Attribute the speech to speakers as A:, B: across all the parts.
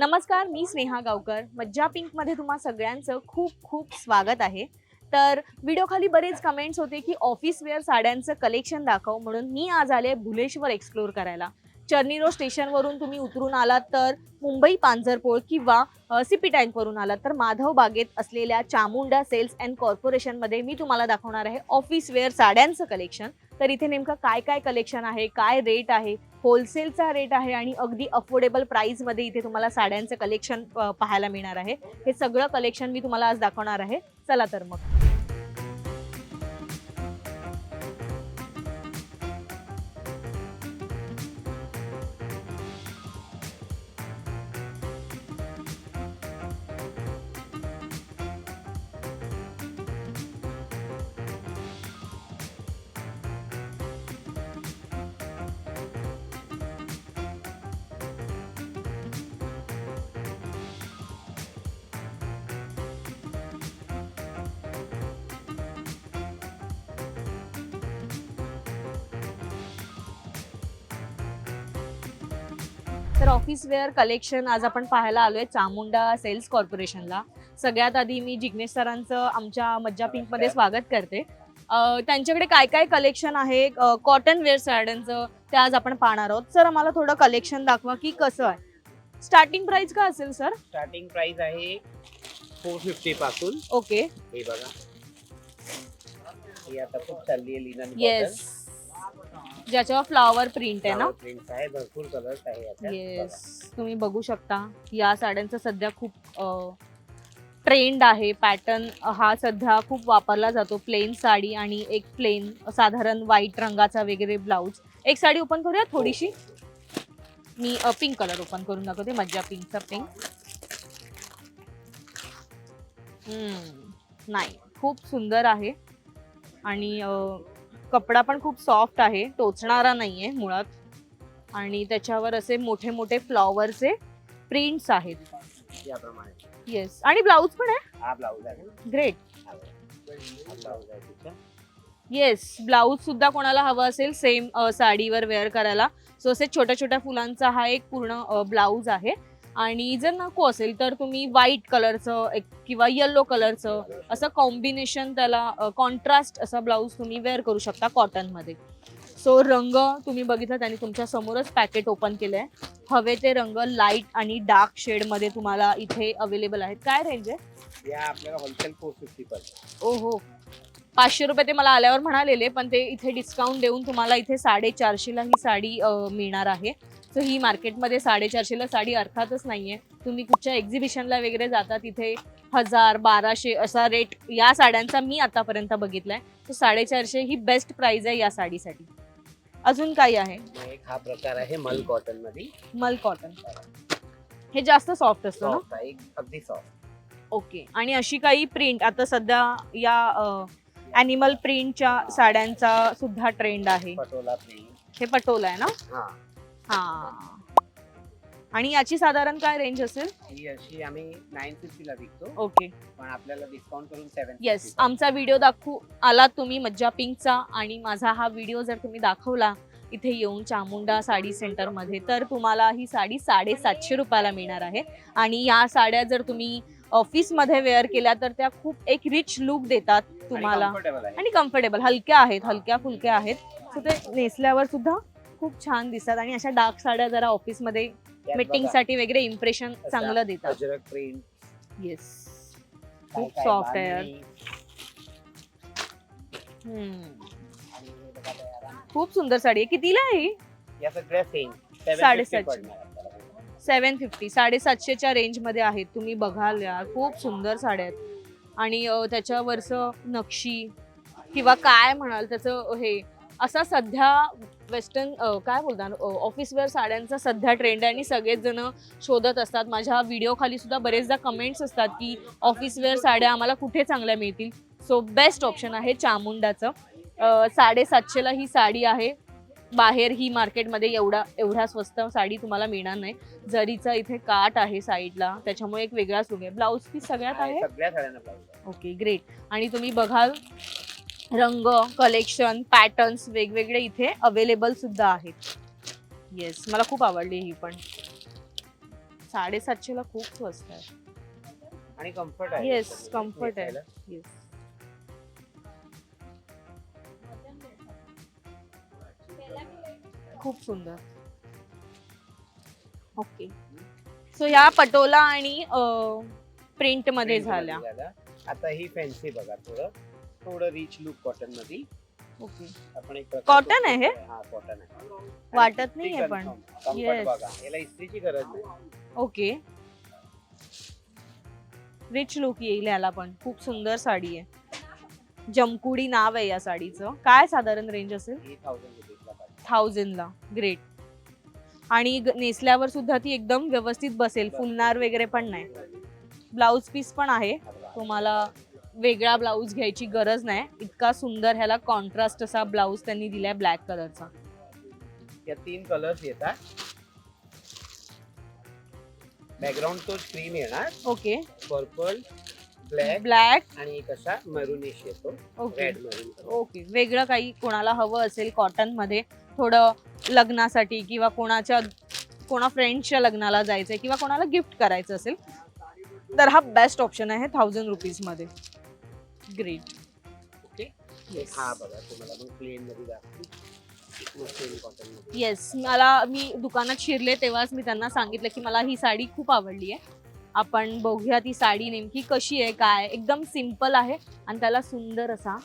A: नमस्कार मी स्नेहा गावकर. मज्जा पिंकमध्ये तुम्हा सगळ्यांचं खूप खूप स्वागत आहे. तर व्हिडिओखाली बरेच कमेंट्स होते की ऑफिस वेअर साड्यांचं कलेक्शन दाखव म्हणून मी आज आले भुलेश्वर एक्सप्लोर करायला. चर्नी रोड स्टेशनवरून तुम्ही उतरून आलात तर मुंबई पांझरपोळ किंवा सिपी टँकवरून आलात तर माधव बागेत असलेल्या चामुंडा सेल्स अँड कॉर्पोरेशनमध्ये मी तुम्हाला दाखवणार आहे ऑफिस वेअर साड्यांचं कलेक्शन तर इथे नेमकं काय काय कलेक्शन आहे काय रेट आहे होलसेलचा रेट आहे आणि अगदी अफोर्डेबल प्राईजमध्ये इथे तुम्हाला साड्यांचं कलेक्शन पाहायला मिळणार आहे. हे सगळं कलेक्शन मी तुम्हाला आज दाखवणार आहे. चला तर मग. तर ऑफिस वेअर कलेक्शन आज आपण पाहायला आलोय चामुंडा सेल्स कॉर्पोरेशनला. सगळ्यात आधी मी जिग्नेश सरांचं आमच्या मज्जा पिंकमध्ये स्वागत करते. त्यांच्याकडे काय काय कलेक्शन आहे? कॉटन वेअर साड्यांचं ते आज आपण पाहणार आहोत. सर आम्हाला थोडं कलेक्शन दाखवा की कसं आहे. स्टार्टिंग प्राइस काय असेल सर?
B: स्टार्टिंग प्राइस आहे फोर फिफ्टी पासून.
A: ओके
B: हे बघा. ही आता खूप चालली आहे लिनन
A: येस ज्याच्यावर फ्लावर प्रिंट आहे ना?
B: प्रिंट आहे भरपूर कलर्स आहे याच्यात.
A: येस तुम्ही बघू शकता या साड्यांचा सध्या खूप ट्रेंड आहे. पॅटर्न हा सध्या खूप वापरला जातो. प्लेन साडी आणि एक प्लेन साधारण व्हाईट रंगाचा वगैरे ब्लाऊज एक साडी ओपन करूया थोडीशी? मी पिंक कलर ओपन करून दाखवते मज्जा पिंकचा पिंक नाही खूप सुंदर आहे. आणि अ, कपडा पण खूप सॉफ्ट आहे टोचणारा नाहीये मुळात. आणि त्याच्यावर असे मोठे मोठे फ्लॉवरचे प्रिंट्स आहेत.
B: याप्रमाणे.
A: येस आणि ब्लाऊज पण आहे?
B: हा ब्लाऊज आहे.
A: ग्रेट
B: हा ब्लाऊज आहे तिचा
A: येस ब्लाऊज सुद्धा कोणाला हवं असेल सेम साडीवर वेअर करायला. सो असे छोट्या छोट्या फुलांचा हा एक पूर्ण ब्लाऊज आहे. आणि जर नको असेल तर तुम्ही व्हाईट कलरचं एक किंवा येल्लो कलरचं असं कॉम्बिनेशन त्याला कॉन्ट्रास्ट असा ब्लाऊज तुम्ही वेअर करू शकता कॉटनमध्ये सो रंग तुम्ही बघितला त्यांनी तुमच्या समोरच पॅकेट ओपन केलं आहे हवे ते रंग लाइट आणि डार्क शेडमध्ये तुम्हाला इथे अवेलेबल आहेत. काय रेंज आहे?
B: या आपल्याला होलसेल फोर फिफ्टी पर्यंत
A: ओहो. पाचशे रुपये ते मला आल्यावर म्हणालेले पण ते इथे डिस्काउंट देऊन तुम्हाला इथे साडेचारशेला ही साडी मिळणार आहे. सो ही मार्केटमध्ये साडेचारशेला साडी अर्थातच नाहीये. तुम्ही कुठच्या एक्झिबिशनला वगैरे जाता तिथे हजार बाराशे असा रेट या साड्यांचा मी आतापर्यंत बघितलाय. तर साडेचारशे ही बेस्ट प्राइस आहे या साडीसाठी. अजून काही आहे?
B: एक हा प्रकार आहे मल कॉटनमध्ये
A: मल कॉटन. हे जास्त सॉफ्ट असतं ना?
B: अगदी सॉफ्ट
A: ओके आणि अशी काही प्रिंट आता सध्या या ॲनिमल प्रिंटच्या साड्यांचा सुद्धा ट्रेंड आहे.
B: पटोला प्रिंट
A: हे पटोला आहे ना?
B: हा.
A: हा. आणि याची साधारण काय रेंज असेल?
B: ही अशी आम्ही नाईन फिफ्टीला विकतो.
A: ओके.
B: पण आपल्याला डिस्काउंट करून सेवन
A: येस आमचा व्हिडिओ दाखवू आलात तुम्ही मज्जा पिंकचा आणि माझा हा व्हिडिओ जर तुम्ही दाखवला इथे येऊन चामुंडा साडी सेंटरमध्ये तर तुम्हाला ही साडी साडेसातशे रुपयाला मिळणार आहे. आणि या साड्या जर तुम्ही ऑफिसमध्ये वेअर केल्या तर त्या खूप एक रिच लुक देतात तुम्हाला. आणि कम्फर्टेबल हलक्या आहेत हलक्या फुलक्या आहेत. सो ते नेसल्यावर सुद्धा खूप छान दिसतात आणि अशा डार्क साड्या जरा ऑफिसमध्ये मीटिंगसाठी वगैरे इम्प्रेशन चांगलं देतात.
B: अजरक प्रिंट
A: येस खूप soft आहे यार. हम्म. खूप सुंदर साडी आहे. कितीला आहे
B: या सगळ्या सेम
A: साडेसातशे. सेवन फिफ्टी साडेसातशेच्या रेंजमध्ये आहेत. तुम्ही बघाल यार. खूप सुंदर साड्या आहेत. आणि अं, त्याच्यावरचं नक्षी किंवा काय म्हणाल त्याचं हे असा सध्या वेस्टर्न काय बोलतात ऑफिस वेअर साड्यांचा सध्या ट्रेंड आहे आणि सगळेच जण शोधत असतात. माझ्या व्हिडिओ खाली सुद्धा बरेचदा कमेंट्स असतात की ऑफिस वेअर साड्या आम्हाला कुठे चांगल्या मिळतील? सो बेस्ट ऑप्शन आहे चामुंडाचं. साडेसातशेला ही साडी आहे. बाहेर ही मार्केटमध्ये एवढा एवढ्या स्वस्त साडी तुम्हाला मिळणार नाही. जरीचा इथे काट आहे साईडला त्याच्यामुळे एक वेगळाच लुक आहे. ब्लाऊज पीस सगळ्यात आहे ओके ग्रेट आणि तुम्ही बघाल रंग कलेक्शन पॅटर्न्स वेगवेगळे इथे अवेलेबल सुद्धा आहेत. येस मला खूप आवडली ही पण. साडेसातशेला खूप स्वस्त आहे.
B: आणि कम्फर्ट आहे. त्याच्यामध्ये
A: comfort आहे. Yes. खूप सुंदर. ओके सो ह्या पटोला आणि
B: प्रिंटमध्ये
A: झाल्या.
B: आता ही फॅन्सी बघा थोडं. थोडं रिच लुक कॉटनमध्ये
A: ओके
B: आपण एक प्रकारचं-
A: Cotton आहे? हे?
B: हा कॉटन आहे.
A: वाटत
B: आणि
A: नाहीये पण.
B: confirm. Comfort
A: Yes.
B: बघा याला इस्त्रीची गरज नाही.
A: ओके रिच लुक येईल याला पण. खूप सुंदर साडी आहे. जमकुडी नाव आहे या साडीचं. काय साधारण रेंज असेल?
B: ही थाउजंड रुपीजला पाहिजे.
A: थाउजंडला ग्रेट आणि ग- नेसल्यावर सुद्धा ती एकदम व्यवस्थित बसेल. फुलणार वगैरे पण नाही. ब्लाऊज पीस पण आहे. तुम्हाला वेगळा ब्लाऊज घ्यायची गरज नाही. इतका सुंदर ह्याला कॉन्ट्रास्ट असा ब्लाऊज त्यांनी दिलाय ब्लॅक कलरचा
B: या तीन कलर्स येतात बॅकग्राऊंड तो क्रीम येणार.
A: ओके
B: पर्पल ब्लॅक
A: ब्लॅक
B: आणि एक असा मरुनिश येतो.
A: ओके
B: रेड मरून
A: ओके वेगळं काही कोणाला हवं असेल कॉटनमध्ये थोडं लग्नासाठी किंवा कोणाच्या कोणा फ्रेंडच्या लग्नाला जायचंय किंवा कोणाला गिफ्ट करायचं असेल तर हा बेस्ट ऑप्शन आहे थाउजंड रुपीजमध्ये. ग्रेट
B: ओके हा बघा तुम्हाला मग प्लेन मध्ये दाखवू कॉटनमध्ये.
A: येस मला मी दुकानात शिरले तेव्हाच मी त्यांना सांगितलं की मला ही साडी खूप आवडली आहे. आपण बघूया ती साडी नेमकी कशी आहे काय एकदम सिंपल आहे आणि त्याला सुंदर असा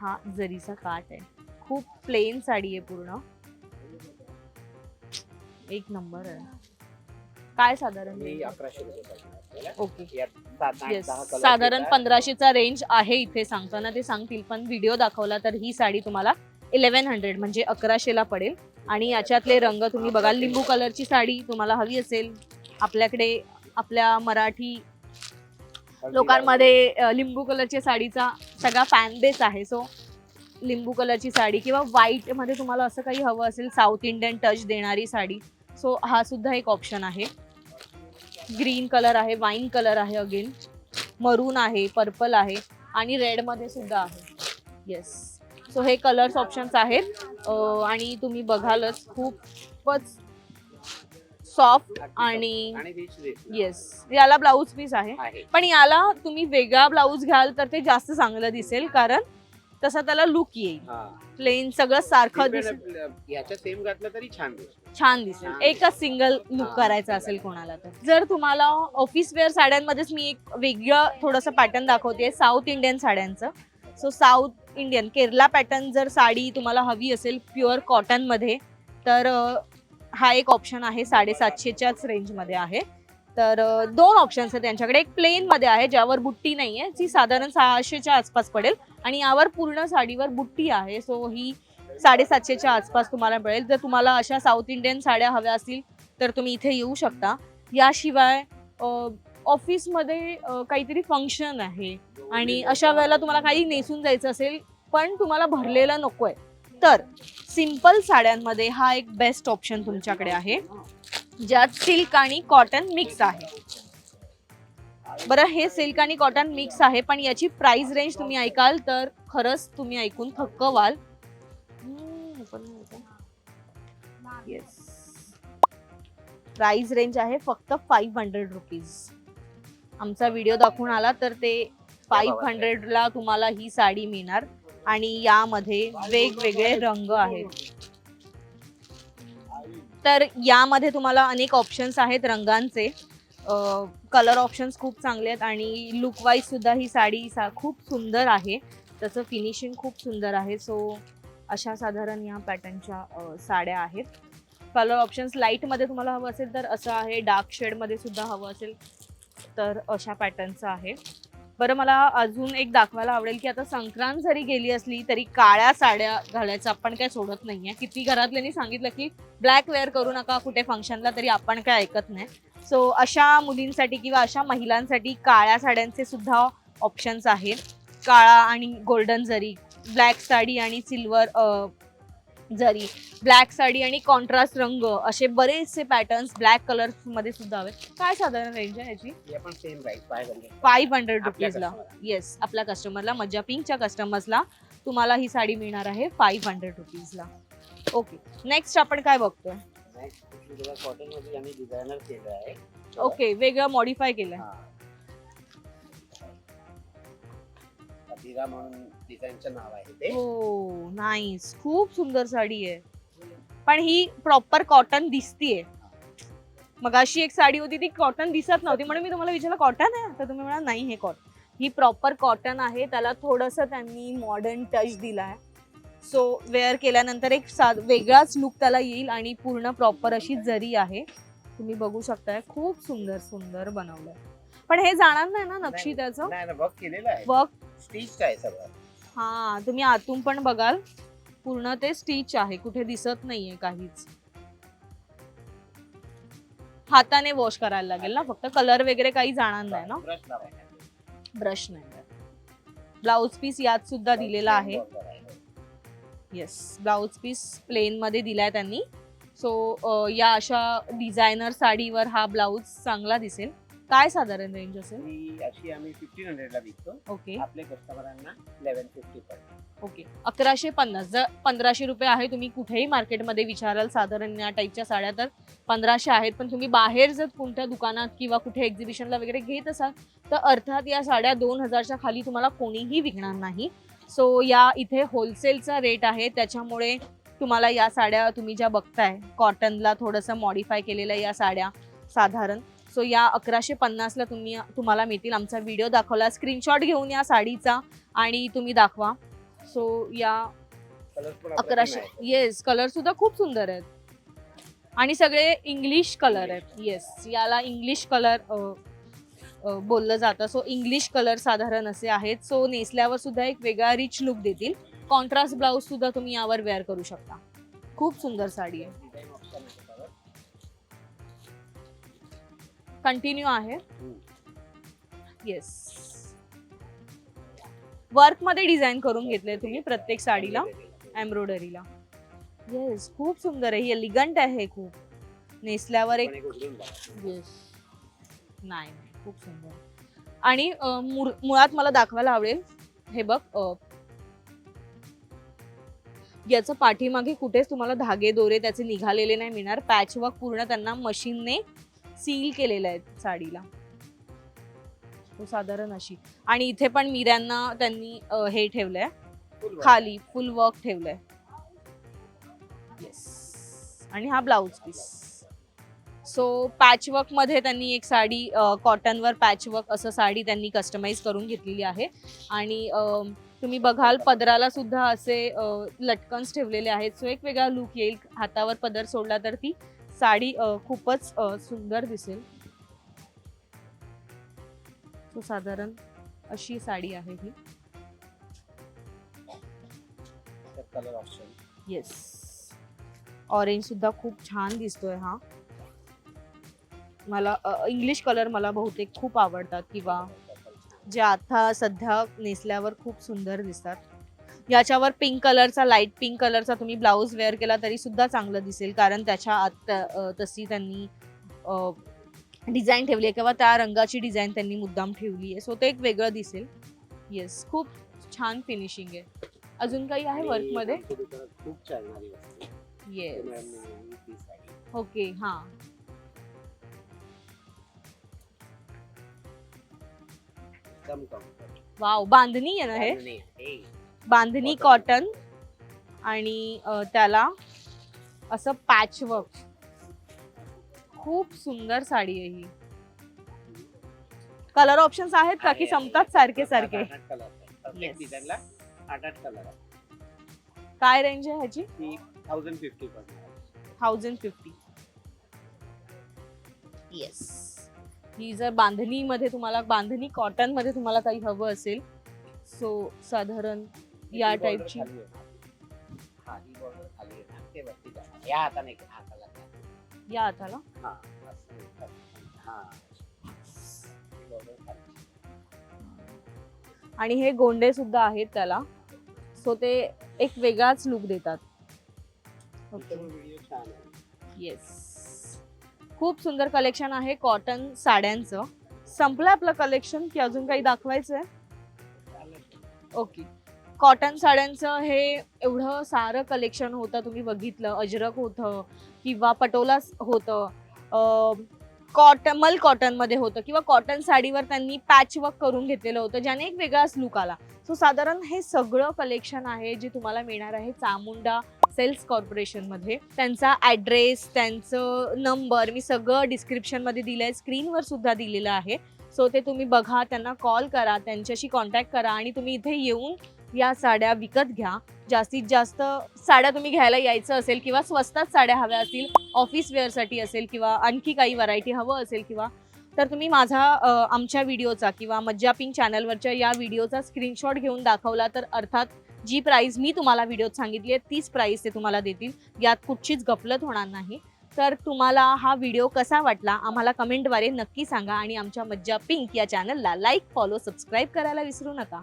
A: हा जरीचा काट आहे. खूप प्लेन साडी आहे पूर्ण. एक नंबर आहे. काय साधारण?
B: अकराशे रुपये.
A: ओके. येस साधारण पंधराशेचा रेंज आहे इथे सांगताना. ते सांगतील पण व्हिडिओ दाखवला तर ही साडी तुम्हाला इलेव्हन हंड्रेड म्हणजे अकराशेला पडेल. आणि याच्यातले रंग तुम्ही बघाल लिंबू कलरची साडी तुम्हाला हवी असेल. आपल्याकडे आपल्या मराठी लोकांमध्ये लिंबू कलरच्या साडीचा सगळा फॅन बेस आहे. सो लिंबू कलरची साडी किंवा व्हाईटमध्ये तुम्हाला असं काही हवं असेल साऊथ इंडियन टच देणारी साडी. सो हा सुद्धा एक ऑप्शन आहे. ग्रीन कलर आहे वाईन कलर आहे अगेन. मरून आहे पर्पल आहे आणि रेडमध्ये सुद्धा आहे. येस सो हे कलर्स ऑप्शन्स आहेत. आणि तुम्ही बघालच खूपच सॉफ्ट आणि येस याला ब्लाऊज पीस आहे.
B: आहे.
A: पण याला तुम्ही वेगळा ब्लाऊज घ्याल तर ते जास्त चांगलं दिसेल कारण तसा त्याला लुक येईल.
B: हा.
A: प्लेन सगळं सारखं दिसेल.
B: सेम घातलं तरी छान दिसतो
A: छान दिसेल. एकच सिंगल लुक. करायचा असेल कोणाला तर. जर तुम्हाला ऑफिस वेअर साड्यांमध्येच मी एक वेगळं थोडंसं पॅटर्न दाखवते साऊथ इंडियन साड्यांचं. So south Indian Kerala pattern जर साडी तुम्हाला हवी असेल प्युअर कॉटनमध्ये तर हा एक ऑप्शन आहे साडेसातशेच्याच रेंजमध्ये आहे. तर दोन ऑप्शन्स आहेत त्यांच्याकडे. एक प्लेनमध्ये आहे ज्यावर बुट्टी नाही आहे जी साधारण सहाशेच्या आसपास पडेल आणि यावर पूर्ण साडीवर बुट्टी आहे. सो ही साडेसातशेच्या आसपास तुम्हाला मिळेल. जर तुम्हाला अशा साऊथ इंडियन साड्या हव्या असतील तर तुम्ही इथे येऊ शकता. याशिवाय ऑफिसमध्ये काहीतरी फंक्शन आहे आणि अशा वेळेला तुम्हाला काही नेसून जायचं असेल पण तुम्हाला भरलेलं नको आहे तर सिंपल साड्यांमध्ये हा एक बेस्ट ऑप्शन तुमच्याकडे आहे. ज्यात सिल्क आणि कॉटन मिक्स आहे. बरं हे सिल्क आणि कॉटन मिक्स आहे पण याची प्राइस रेंज तुम्ही ऐकाल तर खरंच तुम्ही ऐकून थक्क व्हाल येस प्राइस रेंज आहे फक्त फाईव्ह हंड्रेड रुपीज आमचा व्हिडिओ दाखवून आला तर ते फाईव्ह हंड्रेडला तुम्हाला ही साडी मिळणार. आणि यामध्ये वेगवेगळे रंग आहेत. तर यामध्ये तुम्हाला अनेक ऑप्शन्स आहेत रंगांचे. कलर ऑप्शन्स खूप चांगले आहेत आणि लुकवाईज सुद्धा ही साडी सा खूप सुंदर आहे. त्याचं फिनिशिंग खूप सुंदर आहे. सो अशा साधारण या पॅटर्नच्या साड्या आहेत. कलर ऑप्शन्स लाईटमध्ये तुम्हाला हवं असेल तर असं आहे. डार्क शेडमध्ये सुद्धा हवं असेल तर अशा पॅटर्नचं आहे. बरं मला अजून एक दाखवायला आवडेल की आता संक्रांत जरी गेली असली तरी काळ्या साड्या घालायचं आपण काय सोडत नाहीये. किती घरातल्यांनी सांगितलं की ब्लॅक वेअर करू नका कुठे फंक्शनला तरी आपण काय ऐकत नाही. सो अशा मुलींसाठी किंवा अशा महिलांसाठी काळ्या साड्यांचे सुद्धा ऑप्शन्स आहेत. काळा आणि गोल्डन जरी ब्लॅक साडी आणि सिल्वर जरी. ब्लॅक साडी आणि कॉन्ट्रास्ट रंग असे बरेचसे पॅटर्न्स ब्लॅक कलरमध्ये सुद्धा हवेत. काय साधारण रेंज आहे याची फाईव्ह हंड्रेड रुपीजला येस आपल्या कस्टमरला मज्जा पिंकच्या कस्टमर्सला तुम्हाला ही साडी मिळणार आहे फाईव्ह हंड्रेड रुपीजला ओके नेक्स्ट आपण काय बघतोय?
B: कॉटनमध्ये आम्ही डिझायनर केलं आहे.
A: ओके वेगळं मॉडीफाय केलंय.
B: हा. म्हणून डिझाईनचं नाव आहे ते.
A: हो नाईस खूप सुंदर साडी आहे. पण ही प्रॉपर कॉटन दिसतीये. मग अशी एक साडी होती ती कॉटन दिसत नव्हती. म्हणून मी तुम्हाला विचारलं कॉटन आहे? तर तुम्ही म्हणा नाही हे कॉटन ही प्रॉपर कॉटन आहे. त्याला थोडस त्यांनी मॉडर्न टच दिलाय. सो वेअर केल्यानंतर एक सा वेगळाच लुक त्याला येईल आणि पूर्ण प्रॉपर अशी जरी आहे. तुम्ही बघू शकताय खूप सुंदर सुंदर बनवलंय. पण हे जाणार नाही ना नक्षी. त्याचं?
B: केलेलं आहे.
A: वर्क
B: स्टिच आहे सगळं.
A: हा तुम्ही आतून पण बघाल. पूर्ण ते स्टिच आहे कुठे दिसत नाहीये काहीच. हाताने वॉश करायला लागेल ना फक्त कलर वगैरे काही जाणार नाही ना?
B: ब्रश लावायचा
A: ब्रश नाही ब्लाउज पीस यात सुद्धा दिलेला आहे. येस ब्लाउज पीस प्लेन मध्ये दिलाय त्यांनी. सो या अशा डिझायनर साडीवर हा ब्लाउज चांगला दिसेल. काय साधारण रेंज असेल?
B: ही अशी आम्ही फिफ्टीन हंड्रेडला विकतो.
A: ओके
B: आपल्या कस्टमरांना इलेव्हन फिफ्टी पडतो
A: ओके अकराशे पन्नास. जर पंधराशे रुपये आहे तुम्ही कुठेही मार्केटमध्ये विचाराल साधारण या टाईपच्या साड्या तर पंधराशे आहेत. पण तुम्ही बाहेर जर कोणत्या दुकानात किंवा कुठे एक्झिबिशनला वगैरे घेत असाल तर अर्थात या साड्या दोन हजारच्या खाली तुम्हाला कोणीही विकणार नाही. सो या इथे होलसेलचा रेट आहे. त्याच्यामुळे तुम्हाला या साड्या तुम्ही ज्या बघताय कॉटनला थोडंसं मॉडीफाय केलेल्या या साड्या साधारण सो या अकराशे पन्नासला तुम्ही तुम्हाला मिळतील. आमचा व्हिडिओ दाखवला. स्क्रीनशॉट घेऊन या साडीचा आणि तुम्ही दाखवा. सो या अकराशे येस कलर सुद्धा खूप सुंदर आहेत. आणि सगळे इंग्लिश कलर आहेत. येस याला इंग्लिश कलर बोललं जातं. सो इंग्लिश कलर साधारण असे आहेत. सो नेसल्यावर सुद्धा एक वेगळा रिच लुक देतील. कॉन्ट्रास्ट ब्लाऊज सुद्धा तुम्ही यावर वेअर करू शकता. खूप सुंदर साडी आहे. कंटिन्यू आहे. येस वर्कमध्ये डिझाईन करून घेतले तुम्ही प्रत्येक साडीला एम्ब्रॉयडरीला येस खूप सुंदर आहे. हे लिगंट आहे खूप. नेसल्यावर एक. येस नाही खूप सुंदर. आणि मुळात मला दाखवायला आवडेल हे बघ याचं पाठीमागे कुठेच तुम्हाला धागे दोरे त्याचे निघालेले नाही मिळणार. पॅच वर्क पूर्ण त्यांना मशीनने सील केलेलं आहे साडीला. तो साधारण अशी. आणि इथे पण मिऱ्यांना त्यांनी अ, हे ठेवलंय. खाली फुल वर्क ठेवलंय. येस आणि हा ब्लाउज पीस सो पॅच वर्कमध्ये त्यांनी एक साडी कॉटनवर पॅच वर्क असं साडी त्यांनी कस्टमाइज करून घेतलेली आहे. आणि अम, तुम्ही बघाल पदराला सुद्धा असे लटकन्स ठेवलेले आहेत. सो एक वेगळा लुक येईल. हातावर पदर सोडला तर ती साडी खूपच सुंदर दिसेल. सो साधारण अशी साडी आहे ही.
B: त्यात कलर ऑप्शन
A: येस ऑरेंज सुद्धा खूप छान दिसतोय हा. मला इंग्लिश कलर मला बहुतेक खूप आवडतात किंवा जे आता सध्या नेसल्यावर खूप सुंदर दिसतात. याच्यावर पिंक कलरचा लाइट पिंक कलरचा तुम्ही ब्लाऊज वेअर केला तरी सुद्धा चांगलं दिसेल. कारण त्याच्या आत तशी त्यांनी डिझाईन ठेवली आहे किंवा त्या रंगाची डिझाईन त्यांनी मुद्दाम ठेवली आहे. सो ते एक वेगळं दिसेल. येस खूप छान फिनिशिंग आहे. अजून काही आहे वर्कमध्ये येस ओके हा. वाव बांधणी आहे ना हे. बांधणी. कॉटन आणि त्याला असं पॅच वर्क खूप सुंदर साडी आहे ही. कलर ऑप्शन्स आहेत का? की. संपतात सारखे सारखे? काय रेंज आहे ह्याची?
B: Thousand fifty
A: thousand fifty yes ही जर बांधणीमध्ये तुम्हाला बांधणी कॉटनमध्ये तुम्हाला काही हवं असेल सो साधारण या टाईपची
B: या हाताने.
A: या हाताला. आणि हे गोंडे सुद्धा आहेत त्याला. सो ते एक वेगळाच लुक देतात. येस खूप सुंदर कलेक्शन आहे कॉटन साड्यांचं. संपलं आपलं कलेक्शन की अजून काही दाखवायचं आहे. ओके कॉटन साड्यांचं हे एवढं सारं कलेक्शन होतं तुम्ही बघितलं अजरक होतं किंवा पटोला होतं कॉटन मल कॉटनमध्ये होतं किंवा कॉटन साडीवर त्यांनी पॅचवर्क करून घेतलेलं होतं ज्याने एक वेगळाच लुक आला. सो साधारण हे सगळं कलेक्शन आहे जे तुम्हाला मिळणार आहे चामुंडा सेल्स कॉर्पोरेशनमध्ये त्यांचा ॲड्रेस त्यांचं नंबर मी सगळं डिस्क्रिप्शनमध्ये दिलं आहे स्क्रीनवर सुद्धा दिलेलं आहे. सो ते तुम्ही बघा त्यांना कॉल करा त्यांच्याशी कॉन्टॅक्ट करा आणि तुम्ही इथे येऊन या साड्या विकत घ्या. जास्तीत जास्त साड्या तुम्ही घ्यायला यायचं असेल किंवा स्वस्तात साड्या हव्या असतील ऑफिस वेअरसाठी असेल किंवा आणखी काही व्हरायटी हवं असेल किंवा तर तुम्ही माझा आमच्या व्हिडिओचा किंवा मज्जा पिंक चॅनलवरच्या या व्हिडिओचा स्क्रीनशॉट घेऊन दाखवला तर अर्थात जी प्राईस मी तुम्हाला व्हिडिओत सांगितली आहे तीच प्राईस ते तुम्हाला देतील. यात कुठचीच गफलत होणार नाही. तर तुम्हाला हा व्हिडिओ कसा वाटला आम्हाला कमेंटद्वारे नक्की सांगा आणि आमच्या मज्जा पिंक या चॅनलला लाईक फॉलो सबस्क्राईब करायला विसरू नका.